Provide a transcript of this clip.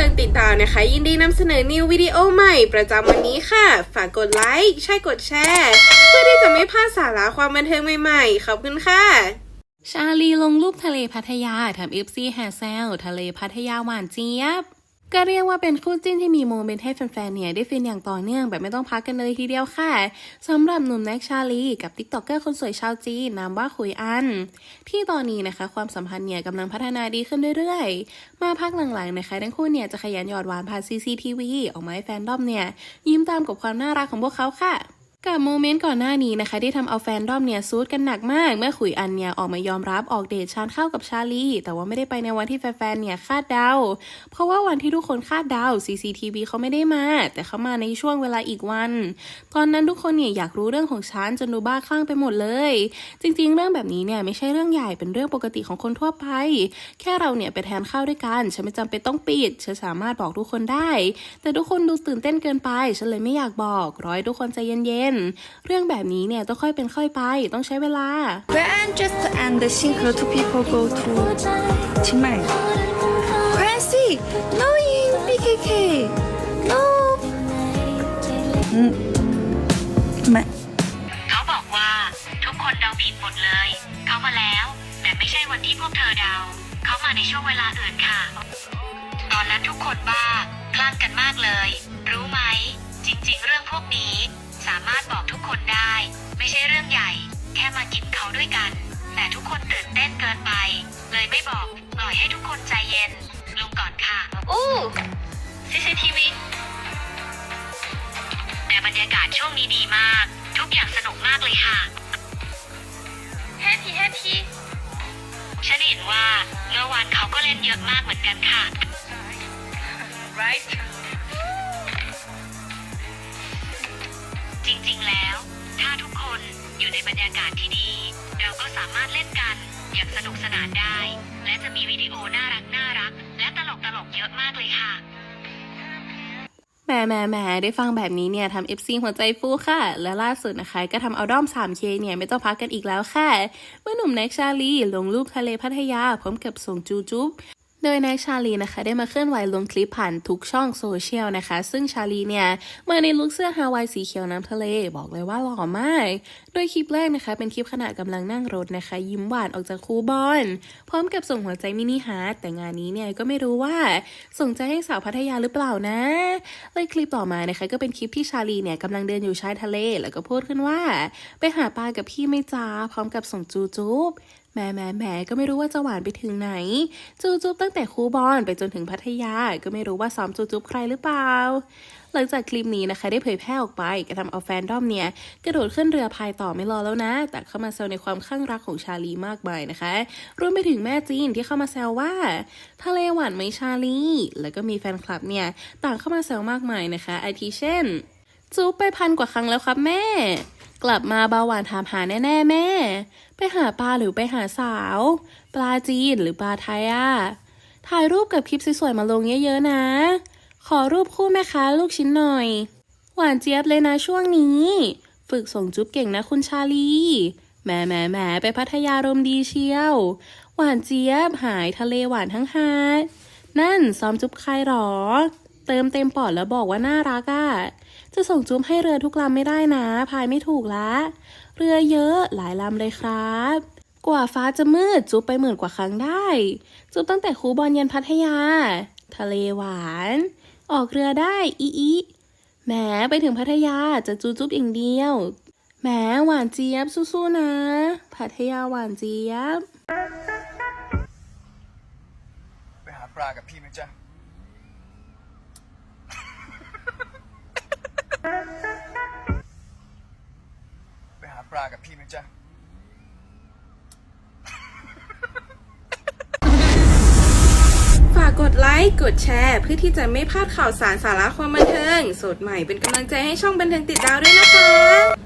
ติดตามนะคะ ยินดีนำเสนอนิววิดีโอใหม่ประจำวันนี้ค่ะ ฝากกดไลค์ใช่กดแชร์ เพื่อที่จะไม่พลาดสาระความบันเทิงใหม่ๆ ขอบคุณค่ะชาลีลงรูปทะเลพัทยาทำเอฟซีแฮแซล ทะเลพัทยาหวานเจี๊ยบ ก็เรียกว่าเป็นคู่จิ้นที่มีโมเมนต์ให้แฟนๆ เนี่ยได้ฟินอย่างต่อเนื่องแบบไม่ต้องพักกันเลยทีเดียวค่ะสำหรับหนุ่มแน็กชาลีกับติ๊กต็อกเกอร์คนสวยชาวจีนนามว่าคุยอัน ที่ตอนนี้นะคะความสัมพันธ์เนี่ยกำลังพัฒนาดีขึ้นเรื่อยๆ มาพักหลังๆนะคะทั้งคู่เนี่ยจะขยันหยอดหวานผ่าน CCTV ออกมาให้แฟนดอมเนี่ยยิ้มตามกับความน่ารักของพวกเขาค่ะ กับโมเมนต์ก่อนหน้านี้นะคะ ที่ทำเอาแฟนดอมเนี่ยซูดกันหนักมาก เมื่อขุยอันเนี่ยออกมายอมรับออกเดทชานเข้ากับชาลี แต่ว่าไม่ได้ไปในวันที่แฟนๆเนี่ยคาดเดา เพราะว่าวันที่ทุกคนคาดเดา CCTV เขาไม่ได้มา แต่เขามาในช่วงเวลาอีกวัน ตอนนั้นทุกคนเนี่ยอยากรู้เรื่องของฉันจนดูบ้าคลั่งไปหมดเลย จริงๆ เรื่องแบบนี้เนี่ยไม่ใช่เรื่องใหญ่เป็นเรื่องปกติของคนทั่วไป แค่เราเนี่ยไปแทนข้าวด้วยกันฉันไม่จำเป็นต้องปิดฉันสามารถบอกทุกคนได้ แต่ทุกคนดูตื่นเต้นเกินไปฉันเลยไม่อยากบอกรอให้ทุกคนใจเย็นน เรื่องแบบนี้เนี่ยต้องค่อยเป็นค่อยไปต้องใช้เวลา Grand just and the single two people go to ใช่ไหม Crazy no in BKK no ไม่เขาบอกว่าทุกคนเดาผิดหมดเลย เขามาแล้ว แต่ไม่ใช่วันที่พวกเธอเดา เขามาในช่วงเวลาอื่นค่ะ ตอนนั้นทุกคนบ้าคลั่งกันมากเลย รู้ไหม จริง ๆ เรื่องพวกนี้ ใช่เรื่องใหญ่ แค่มากินเขาด้วยกัน แต่ทุกคนตื่นเต้นเกินไป เลยไม่บอกปล่อยให้ทุกคนใจเย็น ลงก่อนค่ะ อู้ CCTV แต่บรรยากาศช่วงนี้ดีมาก ทุกอย่างสนุกมากเลยค่ะแฮปปี้แฮปปี้ฉันเห็นว่าเมื่อวานเขาก็เล่นเยอะมากเหมือนกันค่ะ right จริงๆแล้ว ถ้าทุกคน อยู่ในบรรยากาศที่ดี เราก็สามารถเล่นกัน อย่างสนุกสนานได้ และจะมีวิดีโอน่ารักน่ารัก และตลกตลกเยอะมากเลยค่ะแหมแหมแหมได้ฟังแบบนี้เนี่ยทำ FC หัวใจฟูค่ะ และล่าสุดนะคะ ก็ทำเอาด้อม 3K เนี่ยไม่ต้องพักกันอีกแล้วค่ะ เมื่อหนุ่มแน็กชาลี ลงรูปทะเลพัทยาพร้อมกับส่งจูจุ๊บ โดยแน็กชาลีนะคะได้มาเคลื่อนไหวลงคลิปผ่านทุกช่องโซเชียลนะคะ ซึ่งชาลีเนี่ยมาในลุคเสื้อฮาวายสีเขียวน้ำทะเล บอกเลยว่าหล่อมาก โดยคลิปแรกนะคะ เป็นคลิปขณะกำลังนั่งรถนะคะ ยิ้มหวานออกจากคูบอนพร้อมกับส่งหัวใจมินิฮาร์ทแต่งานนี้เนี่ยก็ไม่รู้ว่าส่งใจให้สาวพัทยาหรือเปล่านะเลยคลิปต่อมานะคะ ก็เป็นคลิปที่ชาลีเนี่ยกำลังเดินอยู่ชายทะเล แล้วก็พูดขึ้นว่า ไปหาปลากับพี่ไม่จ้าพร้อมกับส่งจูจูบ แหมแหมแหมก็ไม่รู้ว่าจะหวานไปถึงไหน จูจูบตั้งแต่คูบอนไปจนถึงพัทยา ก็ไม่รู้ว่าซ้อมจูจูบใครหรือเปล่า หลังจากคลิปนี้นะคะได้เผยแพร่ออกไปก็ทำเอาแฟนดอมเนี่ย กระโดดขึ้นเรือพายต่อไม่รอแล้วนะ แต่เข้ามาแซวในความข้างรักของชาลีมากมายนะคะ รวมไปถึงแม่จีนที่เข้ามาแซวว่า ทะเลหวานไหมชาลี แล้วก็มีแฟนคลับเนี่ยต่างเข้ามาแซวมากมายนะคะอาทิเช่นจูบไปพันกว่าครั้งแล้วครับแม่ กลับมาเบาหวานถามหาแน่ๆแม่ ไปหาปลาหรือไปหาสาว ปลาจีนหรือปลาไทยอะถ่ายรูปกับคลิปสวยๆมาลงเยอะๆนะ ขอรูปคู่แม่ค้าลูกชิ้นหน่อย หวานเจี๊ยบเลยนะช่วงนี้ ฝึกส่งจุ๊บเก่งนะคุณชาลีแหมแหมแหมไปพัทยารมดีเชียว หวานเจี๊ยบหายทะเลหวานทั้งหาดนั่นซ้อมจุ๊บใครหรอ เติมเต็มปอดแล้วบอกว่าน่ารักอะ่ะ จะส่งจุ๊บให้เรือทุกลำไม่ได้นะ พายไม่ถูกละ เรือเยอะหลายลำเลยครับ กว่าฟ้าจะมืดจุ๊บไปหมื่นกว่าครั้งได้ จุ๊บตั้งแต่คูบอลยันพัทยา ทะเลหวาน ออกเรือได้อีอีแหมไปถึงพัทยาจะจูจุ๊บอย่างเดียวแหมหวานเจี๊ยบสู้ๆนะ พัทยาหวานเจี๊ยบ ไปหาปลากับพี่ไหมจ๊ะ ปลากับพี่ไหมจ๊ะฝากกดไลค์ กดแชร์ เพื่อที่จะไม่พลาดข่าวสารสาระความบันเทิง สดใหม่เป็นกำลังใจให้ช่องบันเทิงติดดาวด้วยนะคะ